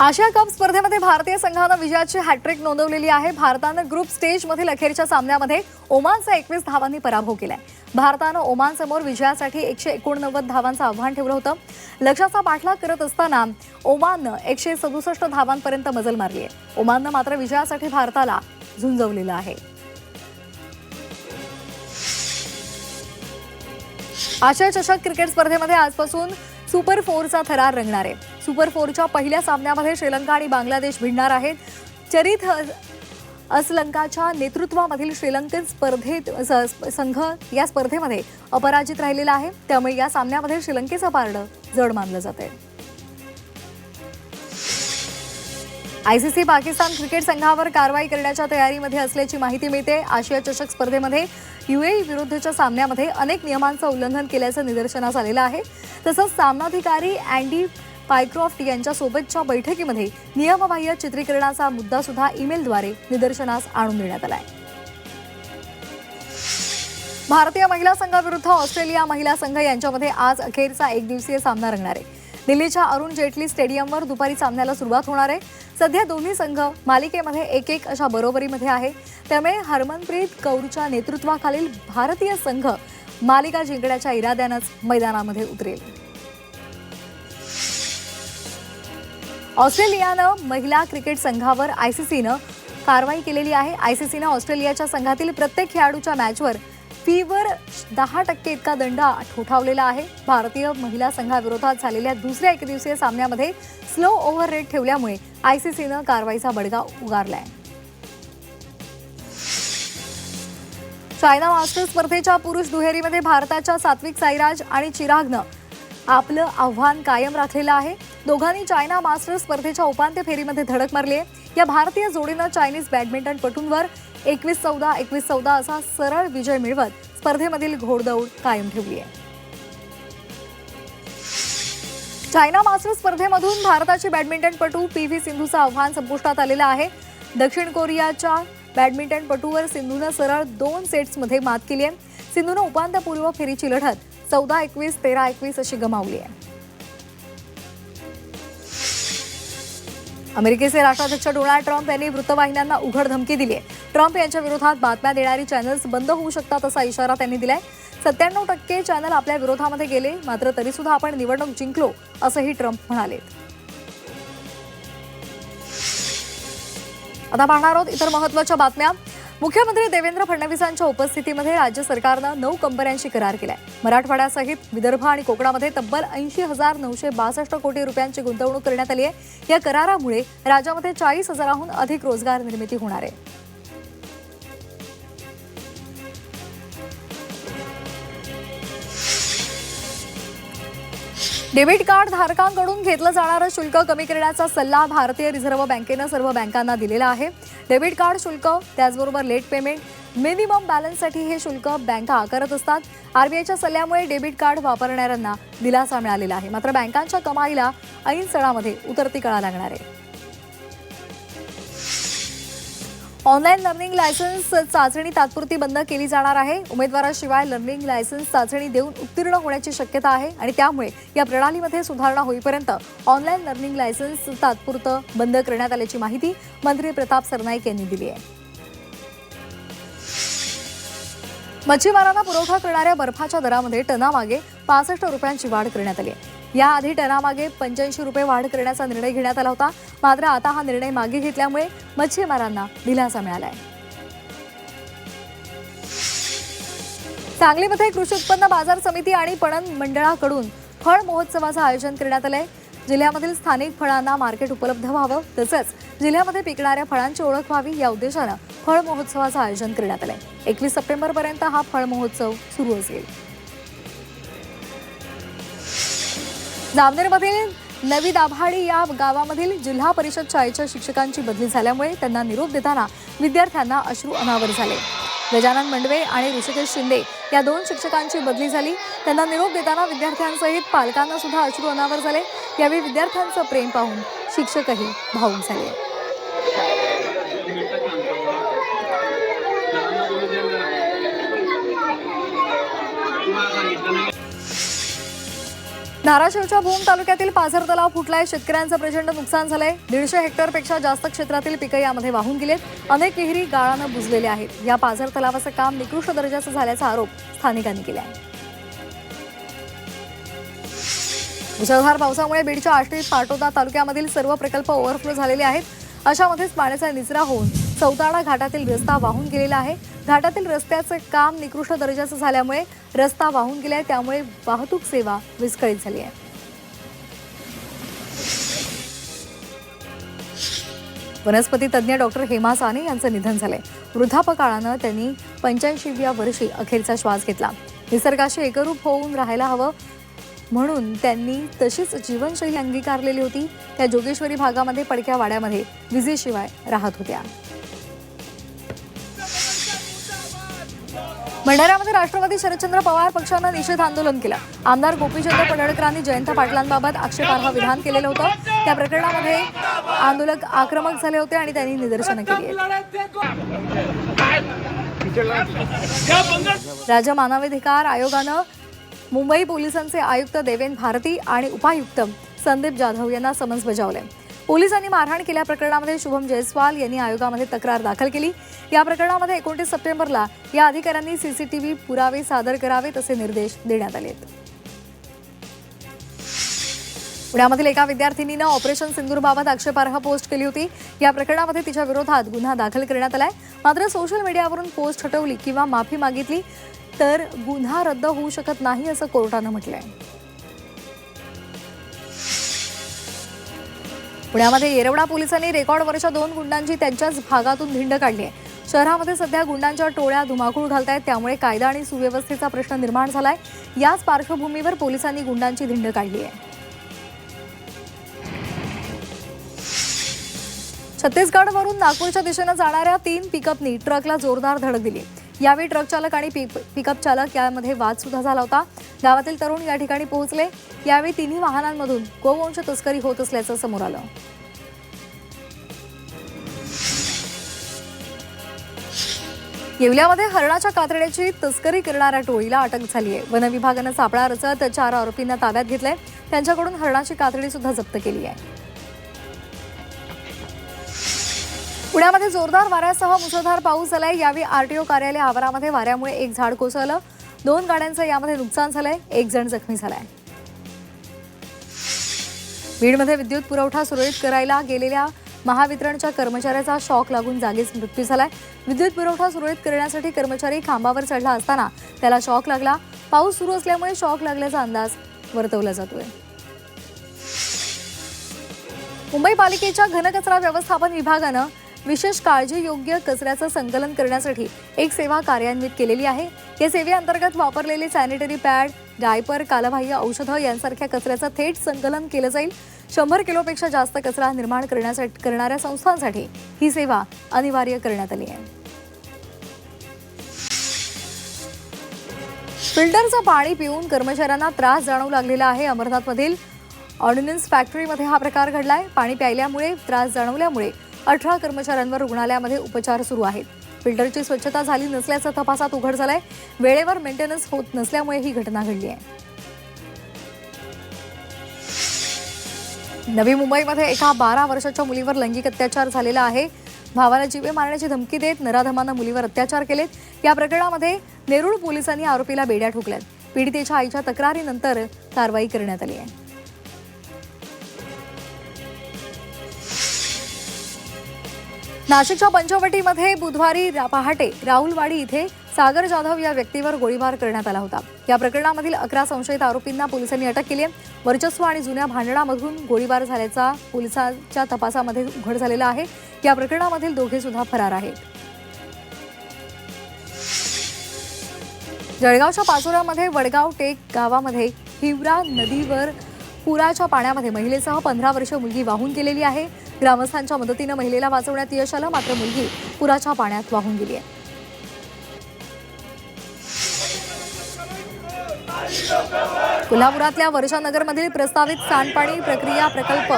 आशिया cup स्पर्धेमध्ये भारतीय संघानं विजयाची हॅट्रिक नोंदवलेली आहे. भारतानं ग्रुप स्टेजमधील अखेरच्या सामन्यामध्ये ओमानचा एकवीस धावांनी पराभव केलाय. भारतानं ओमानसमोर विजयासाठी एकशे एकोणनव्वद धावांचं आव्हान ठेवलं होतं. लक्ष्याचा पाठलाग करत असताना ओमाननं एकशे सदुसष्ट धावांपर्यंत मजल मारली आहे ओमाननं मात्र विजयासाठी भारताला झुंजवलेलं आहे. आशिया चषक क्रिकेट स्पर्धेमध्ये आजपासून सुपर फोरचा थरार रंगणार आहे. सुपर फोरच्या पहिल्या सामन्यामध्ये श्रीलंका आणि बांगलादेश भिडणार आहेत. चरित असलंकाच्या नेतृत्वामधील श्रीलंकन स्पर्धेत संघ या स्पर्धेमध्ये अपराजित राहिलेला आहे. त्यामुळे या सामन्यामध्ये श्रीलंकेचं पारडं जड मानलं जात आहे. आयसीसी पाकिस्तान क्रिकेट संघावर कारवाई करण्याच्या तयारीमध्ये असल्याची माहिती मिळते. आशिया चषक स्पर्धेमध्ये युएई विरुद्धच्या सामन्यामध्ये अनेक नियमांचं उल्लंघन केल्याचं निदर्शनास आलेलं आहे. तसंच सामनाधिकारी अँडी पायक्रॉफ्ट यांच्यासोबतच्या बैठकीमध्ये नियमबाह्य चित्रीकरणाचा मुद्दा सुद्धा ईमेलद्वारे निदर्शनास आणून देण्यात आला आहे भारतीय महिला संघाविरुद्ध ऑस्ट्रेलिया महिला संघ यांच्यामध्ये आज अखेरचा एक दिवसीय सामना रंगणार आहे. दिल्लीच्या अरुण जेटली स्टेडियमवर दुपारी सामन्याला सुरुवात होणार आहे. सध्या दोन्ही संघ मालिकेमध्ये एक एक अशा बरोबरीमध्ये आहे. त्यामुळे हरमनप्रीत कौरच्या नेतृत्वाखालील भारतीय संघ मालिका जिंकण्याच्या इराद्यानंच मैदानामध्ये उतरेल. ऑस्ट्रेलियानं महिला क्रिकेट संघावर आयसीसीनं कारवाई केलेली आहे. आयसीसीनं ऑस्ट्रेलियाच्या संघातील प्रत्येक खेळाडूच्या मॅचवर फीवर दहा टक्के इतका दंड ठोठावलेला आहे. भारतीय महिला संघाविरोधात झालेल्या दुसऱ्या एकदिवसीय सामन्यामध्ये स्लो ओव्हर रेट ठेवल्यामुळे आयसीसीनं कारवाईचा बडगा उगारलाय. चायना मास्टर्स स्पर्धेच्या पुरुष दुहेरीमध्ये भारताच्या सात्विक साईराज आणि चिरागनं आपलं आव्हान कायम राखलेलं आहे. दोघांनी चायना मास्टर्स स्पर्धेच्या उपांत्य फेरीमध्ये धडक मारली आहे. या भारतीय जोडीनं चायनीज बॅडमिंटनपटूंवर एकवीस चौदा एकवीस चौदा असा सरळ विजय मिळवत स्पर्धेमधील घोडदौड कायम ठेवली आहे. चायना मास्टर्स स्पर्धेमधून भारताची बॅडमिंटनपटू पी व्ही सिंधूचं आव्हान संपुष्टात आलेलं आहे. दक्षिण कोरियाच्या बॅडमिंटनपटूवर सिंधूनं सरळ दोन सेट्समध्ये मात केली आहे. सिंधूनं उपांत्यपूर्व फेरीची लढत चौदा एकवीस तेरा एकवीस अशी गमावली आहे. अमेरिकेचे राष्ट्राध्यक्ष डोनाल्ड ट्रम्प यांनी वृत्तवाहिन्यांना उघड धमकी दिली आहे. ट्रम्प यांच्या विरोधात बातम्या देणारी चॅनल्स बंद होऊ शकतात असा इशारा त्यांनी दिलाय. सत्त्याण्णव टक्के चॅनल आपल्या विरोधामध्ये गेले मात्र तरी सुद्धा आपण निवडणूक जिंकलो असंही ट्रम्प म्हणाले. आता पाहणार आहोत इतर महत्त्वाच्या बातम्या. मुख्यमंत्री देवेंद्र फडणवीसांच्या उपस्थितीमध्ये राज्य सरकारनं नऊ कंपन्यांशी करार केलाय. मराठवाड्यासहित विदर्भ आणि कोकणामध्ये तब्बल ऐंशी हजार नऊशे बासष्ट कोटी रुपयांची गुंतवणूक करण्यात आली आहे. या करारामुळे राज्यामध्ये चाळीस हजाराहून अधिक रोजगार निर्मिती होणार आहे. डेबिट कार्ड धारकांकडून घेतलं जाणारं शुल्क कमी करण्याचा सल्ला भारतीय रिझर्व्ह बँकेनं सर्व बँकांना दिलेला आहे. डेबिट कार्ड शुल्क त्याचबरोबर लेट पेमेंट मिनिमम बॅलन्ससाठी हे शुल्क बँका आकारत असतात. आरबीआयच्या सल्ल्यामुळे डेबिट कार्ड वापरणाऱ्यांना दिलासा मिळालेला आहे. मात्र बँकांच्या कमाईला ऐन सणामध्ये उतरती कळा लागणार आहे. ऑनलाईन लर्निंग लायसन्स चाचणी तात्पुरती बंद केली जाणार आहे. उमेदवाराशिवाय लर्निंग लायसन्स चाचणी देऊन उत्तीर्ण होण्याची शक्यता आहे आणि त्यामुळे या प्रणालीमध्ये सुधारणा होईपर्यंत ऑनलाईन लर्निंग लायसन्स तात्पुरतं बंद करण्यात आल्याची माहिती मंत्री प्रताप सरनाईक यांनी दिली आहे. मच्छीमारांना पुरवठा करणाऱ्या बर्फाच्या दरामध्ये टनामागे पासष्ट रुपयांची वाढ करण्यात आली आहे. याआधी टनामागे पंच्याऐंशी रुपये वाढ करण्याचा निर्णय घेण्यात आला होता. मात्र आता हा निर्णय मागे घेतल्यामुळे मच्छीमारांना दिलासा मिळाला आहे सांगलीमध्ये कृषी उत्पन्न बाजार समिती आणि पणन मंडळाकडून फळ महोत्सवाचं आयोजन करण्यात आलंय. जिल्ह्यामधील स्थानिक फळांना मार्केट उपलब्ध व्हावं तसंच जिल्ह्यामध्ये पिकणाऱ्या फळांची ओळख व्हावी या उद्देशानं फळ महोत्सवाचं आयोजन करण्यात आलंय. एकवीस सप्टेंबरपर्यंत हा फळ महोत्सव सुरू असेल. जामनेरमधील नवी दाभाडी या गावामधील जिल्हा परिषद शाळेच्या शिक्षकांची बदली झाल्यामुळे त्यांना निरोप देताना विद्यार्थ्यांना अश्रू अनावर झाले. गजानन मंडवे आणि ऋषिकेश शिंदे या दोन शिक्षकांची बदली झाली. त्यांना निरोप देताना विद्यार्थ्यांसहित पालकांना सुद्धा अश्रू अनावर झाले. यावेळी विद्यार्थ्यांचं प्रेम पाहून शिक्षकही भावूक झाले. धाराशिवच्या भूम तालुक्यातील पाझर तलाव फुटलाय. शेतकऱ्यांचं प्रचंड नुकसान झालंय. दीडशे हेक्टरपेक्षा जास्त क्षेत्रातील पिकं यामध्ये वाहून गेलेत. अनेक विहिरी गाळानं बुजलेल्या आहेत. या पाझर तलावाचं काम निकृष्ट दर्जाचं झाल्याचा आरोप स्थानिकांनी केला आहे. मुसळधार पावसामुळे बीडच्या आष्टी पाटोदा तालुक्यामधील सर्व प्रकल्प ओव्हरफ्लो झालेले आहेत. अशामध्येच पाण्याचा निचरा होऊन चौताडा घाटातील रस्ता वाहून गेलेला आहे. घाटातील रस्त्याचं काम निकृष्ट दर्जाचं झाल्यामुळे रस्ता वाहून गेलाय त्यामुळे वाहतूक सेवा विस्कळीत झाली आहे. वनस्पती तज्ज्ञ डॉक्टर हेमा साने यांचं निधन झालंय. वृद्धापकाळानं त्यांनी पंच्याऐंशीव्या वर्षी अखेरचा श्वास घेतला. निसर्गाशी एकरूप होऊन राहायला हवं म्हणून त्यांनी तशीच जीवनशैली अंगीकारलेली होती. त्या जोगेश्वरी भागामध्ये पडक्या वाड्यामध्ये विजेशिवाय राहत होत्या. भंडाऱ्यामध्ये राष्ट्रवादी शरदचंद्र पवार पक्षानं निषेध आंदोलन केलं. आमदार गोपीचंद पडळकरांनी जयंत पाटलांबाबत आक्षेपार्ह विधान केलेलं होतं. त्या प्रकरणामध्ये आंदोलक आक्रमक झाले होते आणि त्यांनी निदर्शनं केली आहेत. राज्य मानवाधिकार आयोगानं मुंबई पोलिसांचे आयुक्त देवेन भारती आणि उपायुक्त संदीप जाधव यांना समन्स बजावले पोलिसांनी मारहाण केल्या प्रकरणामध्ये शुभम जयस्वाल यांनी आयोगामध्ये तक्रार दाखल केली. या प्रकरणामध्ये एकोणतीस सप्टेंबरला या अधिकाऱ्यांनी सीसीटीव्ही पुरावे सादर करावेत असे निर्देश देण्यात आले आहेत पुण्यामधील एका विद्यार्थिनीनं ऑपरेशन सिंदूरबाबत आक्षेपार्ह पोस्ट केली होती. या प्रकरणामध्ये तिच्या विरोधात गुन्हा दाखल करण्यात आलाय. मात्र सोशल मीडियावरून पोस्ट हटवली किंवा माफी मागितली तर गुन्हा रद्द होऊ शकत नाही असं कोर्टानं म्हटलंय. पुण्यामध्ये येरवडा पोलिसांनी रेकॉर्डवरच्या दोन गुंडांची त्यांच्याच भागातून धिंड काढली आहे. शहरामध्ये सध्या गुंडांच्या टोळ्या धुमाकूळ घालत आहेत त्यामुळे कायदा आणि सुव्यवस्थेचा प्रश्न निर्माण झालाय. याच पार्श्वभूमीवर पोलिसांनी गुंडांची धिंड काढली आहे. छत्तीसगडवरून नागपूरच्या दिशेनं जाणाऱ्या तीन पिकअपनी ट्रकला जोरदार धडक दिली. यावेळी ट्रक चालक आणि पिक- पिकअप चालक यामध्ये वाद सुद्धा झाला होता. गावातील तरुण या ठिकाणी पोहोचले. यावेळी तिन्ही वाहनांमधून गोवंश तस्करी होत असल्याचं समोर आलं. येवल्यामध्ये हरणाच्या कातड्याची तस्करी करणाऱ्या टोळीला अटक झाली आहे. वनविभागानं सापळा रचत चार आरोपींना ताब्यात घेतलंय. त्यांच्याकडून हरणाची कातडी सुद्धा जप्त केली आहे. पुण्यामध्ये जोरदार वाऱ्यासह मुसळधार पाऊस झालाय. यावेळी आरटीओ कार्यालय आवारामध्ये वाऱ्यामुळे एक झाड कोसळलं. दोन गाड्यांचं यामध्ये नुकसान झालंय. एक जण जखमी झालाय. बीडमध्ये विद्युत पुरवठा सुरळीत करायला गेलेल्या महावितरणच्या कर्मचाऱ्याचा शॉक लागून जागीच मृत्यू झालाय. विद्युत पुरवठा सुरळीत करण्यासाठी कर्मचारी खांबावर चढला असताना त्याला शॉक लागला. पाऊस सुरू असल्यामुळे शॉक लागल्याचा अंदाज वर्तवला जातोय. मुंबई पालिकेच्या घनकचरा व्यवस्थापन विभागानं विशेष काळजीयोग्य कचऱ्याचं संकलन करण्यासाठी एक सेवा कार्यान्वित केलेली आहे. या सेवेअंतर्गत वापरलेले सॅनिटरी पॅड डायपर कालबाह्य औषधं यांसारख्या कचऱ्याचं थेट संकलन केलं जाईल. शंभर किलोपेक्षा जास्त कचरा निर्माण करण्यासाठी करणाऱ्या संस्थांसाठी ही सेवा अनिवार्य करण्यात आली आहे. फिल्टरचं पाणी पिऊन कर्मचाऱ्यांना त्रास जाणवू लागलेला आहे अमरनाथमधील ऑर्डिनन्स फॅक्टरीमध्ये हा प्रकार घडलाय. पाणी प्यायल्यामुळे त्रास जाणवल्यामुळे अठरा कर्मचाऱ्यांवर रुग्णालयामध्ये उपचार सुरू आहेत. फिल्टरची स्वच्छता झाली नसल्याचं तपासात उघड झालंय. वेळेवर मेंटेनन्स होत नसल्यामुळे ही घटना घडली आहे. नवी मुंबईमध्ये एका बारा वर्षाच्या मुलीवर लैंगिक अत्याचार झालेला आहे. भावाला जीवे मारण्याची धमकी देत नराधमानं मुलीवर अत्याचार केलेत. या प्रकरणामध्ये नेरुळ पोलिसांनी आरोपीला बेड्या ठोकल्यात. पीडितेच्या आईच्या तक्रारीनंतर कारवाई करण्यात आली आहे. नाशिकच्या पंचवटीमध्ये बुधवारी रा- पहाटे राहुलवाडी इथे सागर जाधव या व्यक्तीवर गोळीबार करण्यात आला होता. या प्रकरणामधील अकरा संशयित आरोपींना पोलिसांनी अटक केली आहे. वर्चस्व आणि जुन्या भांडणामधून गोळीबार झाल्याचा पोलिसांच्या तपासामध्ये उघड झालेला आहे. या प्रकरणामधील दोघे सुद्धा फरार आहेत. जळगावच्या पाचोऱ्यामध्ये वडगाव टेक गावामध्ये हिवरा नदीवर पुराच्या पाण्यामध्ये महिलेसह पंधरा वर्ष मुलगी वाहून गेलेली आहे. ग्रामस्थांच्या मदतीनं महिलेला वाचवण्यात यश आलं मात्र मुलगी पुराच्या पाण्यात वाहून गेली आहे. कोल्हापुरातल्या वर्षानगरमधील प्रस्तावित सांडपाणी प्रक्रिया प्रकल्प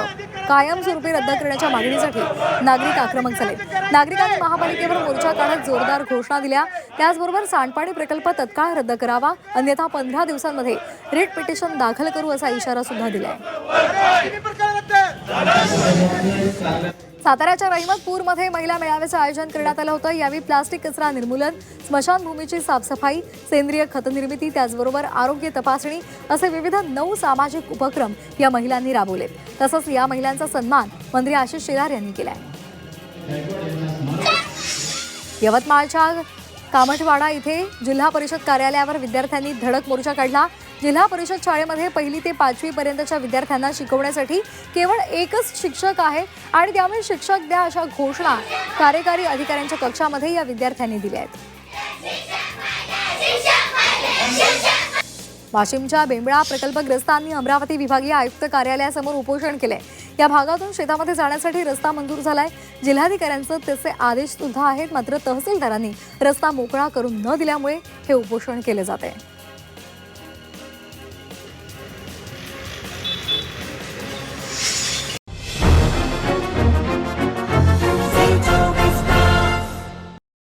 कायमस्वरूपी रद्द करण्याच्या मागणीसाठी नागरिक आक्रमक झाले. नागरिकांनी महापालिकेवर मोर्चा काढत जोरदार घोषणा दिल्या. त्याचबरोबर सांडपाणी प्रकल्प तत्काळ रद्द करावा अन्यथा पंधरा दिवसांमध्ये रिट पिटिशन दाखल करू असा इशारा सुद्धा दिलाय. साताऱ्याच्या रहिमतपूरमध्ये महिला मेळाव्याचं आयोजन करण्यात आलं होतं. यावेळी प्लास्टिक कचरा निर्मूलन स्मशानभूमीची साफसफाई सेंद्रिय खतनिर्मिती त्याचबरोबर आरोग्य तपासणी असे विविध नऊ सामाजिक उपक्रम या महिलांनी राबवले. तसंच या महिलांचा सन्मान मंत्री आशिष शेलार यांनी केलाय. यवतमाळच्या कामठवाडा इथे जिल्हा परिषद कार्यालयावर विद्यार्थ्यांनी धडक मोर्चा काढला. जिल्हा परिषद शाळेमध्ये पहिली ते पाचवी पर्यंतच्या विद्यार्थ्यांना शिकवण्यासाठी केवळ एकच शिक्षक आहे आणि त्यामुळे शिक्षक द्या अशा घोषणा कार्यकारी अधिकाऱ्यांच्या कक्षामध्ये या विद्यार्थ्यांनी दिल्या आहेत. वाशिमच्या बेंबळा प्रकल्पग्रस्तांनी अमरावती विभागीय आयुक्त कार्यालयासमोर उपोषण केलंय. या भागातून शेतामध्ये जाण्यासाठी रस्ता मंजूर झालाय. जिल्हाधिकाऱ्यांचं त्याचे आदेश सुद्धा आहेत मात्र तहसीलदारांनी रस्ता मोकळा करून न दिल्यामुळे हे उपोषण केले जाते.